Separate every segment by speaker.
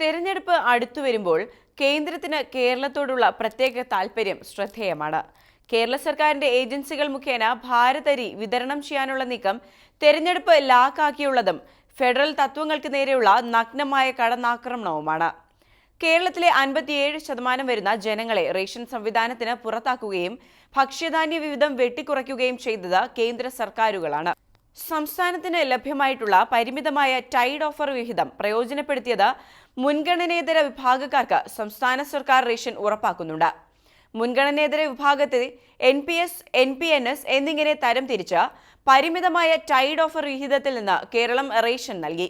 Speaker 1: തെരഞ്ഞെടുപ്പ് അടുത്തു വരുമ്പോൾ കേന്ദ്രത്തിന് കേരളത്തോടുള്ള പ്രത്യേക താൽപര്യം ശ്രദ്ധേയമാണ്. കേരള സർക്കാരിന്റെ ഏജൻസികൾ മുഖേന ഭാരതരി വിതരണം ചെയ്യാനുള്ള നീക്കം തെരഞ്ഞെടുപ്പ് ലാക്കാക്കിയുള്ളതും ഫെഡറൽ തത്വങ്ങൾക്ക് നേരെയുള്ള നഗ്നമായ കടന്നാക്രമണവുമാണ്. കേരളത്തിലെ അൻപത്തിയേഴ് ശതമാനം വരുന്ന ജനങ്ങളെ റേഷൻ സംവിധാനത്തിന് പുറത്താക്കുകയും ഭക്ഷ്യധാന്യ വിഹിതം വെട്ടിക്കുറയ്ക്കുകയും ചെയ്തത് കേന്ദ്ര സർക്കാരുകളാണ്. സംസ്ഥാനത്തിന് ലഭ്യമായിട്ടുള്ള പരിമിതമായ ടൈഡ് ഓഫർ വിഹിതം പ്രയോജനപ്പെടുത്തിയത് മുൻഗണനേതര വിഭാഗക്കാർക്ക് സംസ്ഥാന സർക്കാർ റേഷൻ ഉറപ്പാക്കുന്നുണ്ട്. മുൻഗണനേതര വിഭാഗത്തിൽ N P S N P N S എന്നിങ്ങനെ തരംതിരിച്ച് പരിമിതമായ ടൈഡ് ഓഫർ വിഹിതത്തിൽ നിന്ന് കേരളം റേഷൻ നൽകി.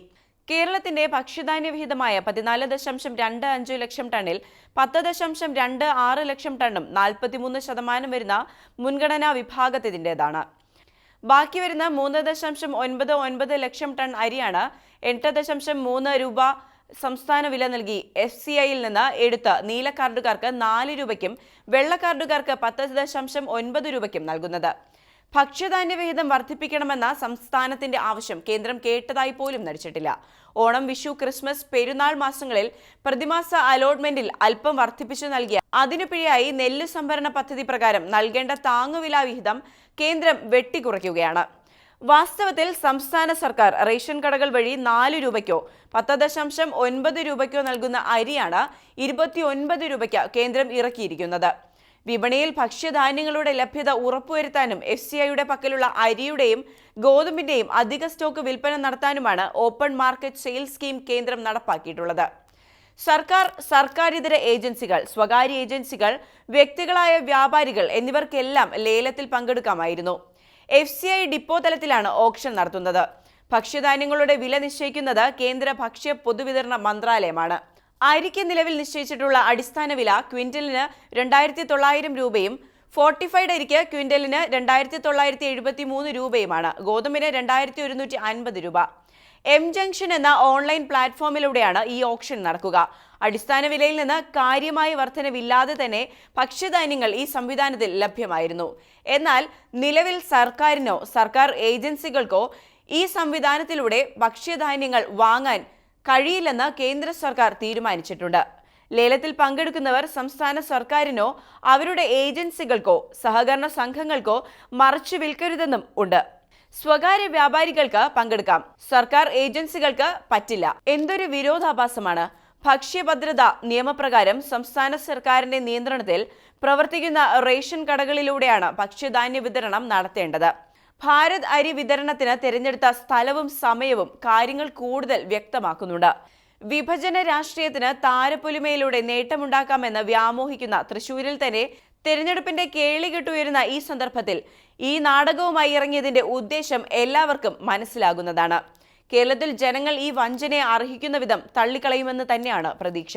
Speaker 1: കേരളത്തിന്റെ ഭക്ഷ്യധാന്യ വിഹിതമായ പതിനാല് ദശാംശം രണ്ട് അഞ്ച് ലക്ഷം ടണ്ണിൽ പത്ത് ദശാംശം രണ്ട് ആറ് ലക്ഷം ടണ്ണും നാൽപ്പത്തിമൂന്ന് ശതമാനം വരുന്ന മുൻഗണനാ വിഭാഗത്തിന്റെതാണ് ബാക്കി വരുന്ന മൂന്ന് ദശാംശം ഒൻപത് ഒൻപത് ലക്ഷം ടൺ അരിയാണ് എട്ട് ദശാംശം മൂന്ന് രൂപ സംസ്ഥാന വില നൽകി എഫ് സി ഐയിൽ നിന്ന് എടുത്ത നീല കാർഡുകാർക്ക് നാല് രൂപയ്ക്കും വെള്ള കാർഡുകാർക്ക് പത്ത് ദശാംശം ഒൻപത് രൂപയ്ക്കും നൽകുന്നത്. ഭക്ഷ്യധാന്യ വിഹിതം വർദ്ധിപ്പിക്കണമെന്ന സംസ്ഥാനത്തിന്റെ ആവശ്യം കേന്ദ്രം കേട്ടതായി പോലും നടിച്ചിട്ടില്ല. ഓണം വിഷു ക്രിസ്മസ് പെരുന്നാൾ മാസങ്ങളിൽ പ്രതിമാസ അലോട്ട്മെന്റിൽ അല്പം വർദ്ധിപ്പിച്ചു നൽകിയ അതിനു പിഴയായി നെല്ല് സംഭരണ പദ്ധതി പ്രകാരം നൽകേണ്ട താങ്ങുവില വിഹിതം കേന്ദ്രം വെട്ടിക്കുറയ്ക്കുകയാണ്. വാസ്തവത്തിൽ സംസ്ഥാന സർക്കാർ റേഷൻ കടകൾ വഴി നാല് രൂപയ്ക്കോ പത്ത് ദശാംശം ഒൻപത് രൂപയ്ക്കോ നൽകുന്ന അരിയാണ് ഇരുപത്തി ഒൻപത് രൂപയ്ക്ക് കേന്ദ്രം ഇറക്കിയിരിക്കുന്നത്. വിപണിയിൽ ഭക്ഷ്യധാന്യങ്ങളുടെ ലഭ്യത ഉറപ്പുവരുത്താനും എഫ് സി ഐയുടെ പക്കലുള്ള അരിയുടെയും ഗോതമ്പിന്റെയും അധിക സ്റ്റോക്ക് വിൽപ്പന നടത്താനുമാണ് ഓപ്പൺ മാർക്കറ്റ് സെയിൽ സ്കീം കേന്ദ്രം നടപ്പാക്കിയിട്ടുള്ളത്. സർക്കാർ സർക്കാരിതര ഏജൻസികൾ സ്വകാര്യ ഏജൻസികൾ വ്യക്തികളായ വ്യാപാരികൾ എന്നിവർക്കെല്ലാം ലേലത്തിൽ പങ്കെടുക്കാമായിരുന്നു. എഫ് സി ഐ ഡിപ്പോ തലത്തിലാണ് ഓപ്ഷൻ നടത്തുന്നത്. ഭക്ഷ്യധാന്യങ്ങളുടെ വില നിശ്ചയിക്കുന്നത് കേന്ദ്ര ഭക്ഷ്യ പൊതുവിതരണ മന്ത്രാലയമാണ്. അരിക്ക് നിലവിൽ നിശ്ചയിച്ചിട്ടുള്ള അടിസ്ഥാന വില ക്വിന്റലിന് രണ്ടായിരത്തി തൊള്ളായിരം രൂപയും ഫോർട്ടിഫൈഡ് അരിക്ക് ക്വിന്റലിന് രണ്ടായിരത്തി തൊള്ളായിരത്തി എഴുപത്തി മൂന്ന് രൂപയുമാണ്. ഗോതമ്പിന് രണ്ടായിരത്തി ഒരുന്നൂറ്റി അൻപത് രൂപ. എം ജംഗ്ഷൻ എന്ന ഓൺലൈൻ പ്ലാറ്റ്ഫോമിലൂടെയാണ് ഈ ഓപ്ഷൻ നടക്കുക. അടിസ്ഥാന വിലയിൽ നിന്ന് കാര്യമായ വർധനവില്ലാതെ തന്നെ ഭക്ഷ്യധാന്യങ്ങൾ ഈ സംവിധാനത്തിൽ ലഭ്യമായിരുന്നു. എന്നാൽ നിലവിൽ സർക്കാരിനോ സർക്കാർ ഏജൻസികൾക്കോ ഈ സംവിധാനത്തിലൂടെ ഭക്ഷ്യധാന്യങ്ങൾ വാങ്ങാൻ കഴിയില്ലെന്ന് കേന്ദ്ര സർക്കാർ തീരുമാനിച്ചിട്ടുണ്ട്. ലേലത്തിൽ പങ്കെടുക്കുന്നവർ സംസ്ഥാന സർക്കാരിനോ അവരുടെ ഏജൻസികൾക്കോ സഹകരണ സംഘങ്ങൾക്കോ മറച്ചു വിൽക്കരുതെന്നും ഉണ്ട്. സ്വകാര്യ വ്യാപാരികൾക്ക് പങ്കെടുക്കാം. സർക്കാർ ഏജൻസികൾക്ക് പറ്റില്ല. എന്തൊരു വിരോധാഭാസമാണ്. ഭക്ഷ്യഭദ്രത നിയമപ്രകാരം സംസ്ഥാന സർക്കാരിന്റെ നിയന്ത്രണത്തിൽ പ്രവർത്തിക്കുന്ന റേഷൻ കടകളിലൂടെയാണ് ഭക്ഷ്യധാന്യ വിതരണം നടത്തേണ്ടത്. ഭാരത് അരി വിതരണത്തിന് തിരഞ്ഞെടുത്ത സ്ഥലവും സമയവും കാര്യങ്ങൾ കൂടുതൽ വ്യക്തമാക്കുന്നുണ്ട്. വിഭജന രാഷ്ട്രീയത്തിന് താരപ്പൊലിമയിലൂടെ നേട്ടമുണ്ടാക്കാമെന്ന് വ്യാമോഹിക്കുന്ന തൃശൂരിൽ തന്നെ തിരഞ്ഞെടുപ്പിന്റെ കേളികെട്ടുയരുന്ന ഈ സന്ദർഭത്തിൽ ഈ നാടകവുമായി ഇറങ്ങിയതിന്റെ ഉദ്ദേശം എല്ലാവർക്കും മനസ്സിലാകുന്നതാണ്. കേരളത്തിൽ ജനങ്ങൾ ഈ വഞ്ചനയെ അർഹിക്കുന്ന വിധം തള്ളിക്കളയുമെന്ന് തന്നെയാണ് പ്രതീക്ഷ.